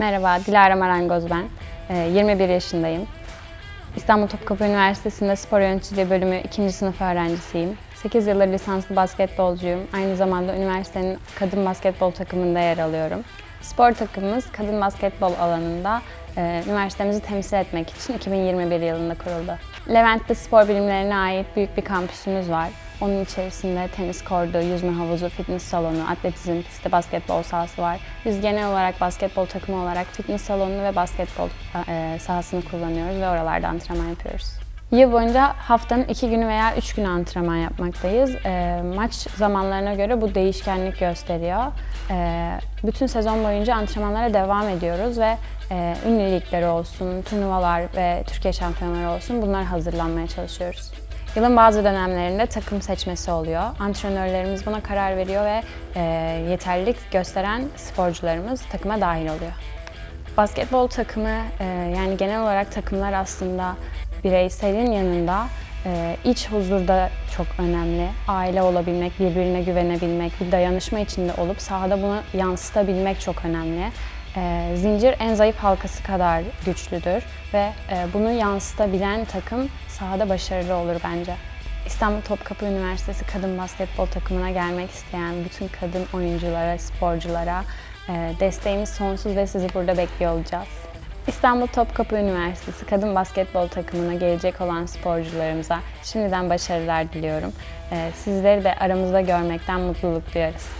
Merhaba, Dilara Marangoz ben. Ee, 21 yaşındayım. İstanbul Topkapı Üniversitesi'nde spor yöneticiliği bölümü 2. sınıf öğrencisiyim. 8 yıldır lisanslı basketbolcuyum. Aynı zamanda üniversitenin kadın basketbol takımında yer alıyorum. Spor takımımız kadın basketbol alanında e, üniversitemizi temsil etmek için 2021 yılında kuruldu. Levent'te spor bilimlerine ait büyük bir kampüsümüz var. Onun içerisinde tenis kordu, yüzme havuzu, fitness salonu, atletizm pisti, basketbol sahası var. Biz genel olarak basketbol takımı olarak fitness salonunu ve basketbol e, sahasını kullanıyoruz ve oralarda antrenman yapıyoruz. Yıl boyunca haftanın iki günü veya üç günü antrenman yapmaktayız. E, maç zamanlarına göre bu değişkenlik gösteriyor. E, bütün sezon boyunca antrenmanlara devam ediyoruz ve e, ünlü olsun, turnuvalar ve Türkiye şampiyonları olsun bunlara hazırlanmaya çalışıyoruz. Yılın bazı dönemlerinde takım seçmesi oluyor. Antrenörlerimiz buna karar veriyor ve e, yeterlilik gösteren sporcularımız takıma dahil oluyor. Basketbol takımı e, yani genel olarak takımlar aslında bireyselin yanında e, iç huzur da çok önemli. Aile olabilmek, birbirine güvenebilmek, bir dayanışma içinde olup sahada bunu yansıtabilmek çok önemli. E, zincir en zayıf halkası kadar güçlüdür ve e, bunu yansıtabilen takım sahada başarılı olur bence. İstanbul Topkapı Üniversitesi Kadın Basketbol takımına gelmek isteyen bütün kadın oyunculara, sporculara e, desteğimiz sonsuz ve sizi burada bekliyor olacağız. İstanbul Topkapı Üniversitesi Kadın Basketbol takımına gelecek olan sporcularımıza şimdiden başarılar diliyorum. E, Sizleri de aramızda görmekten mutluluk duyarız.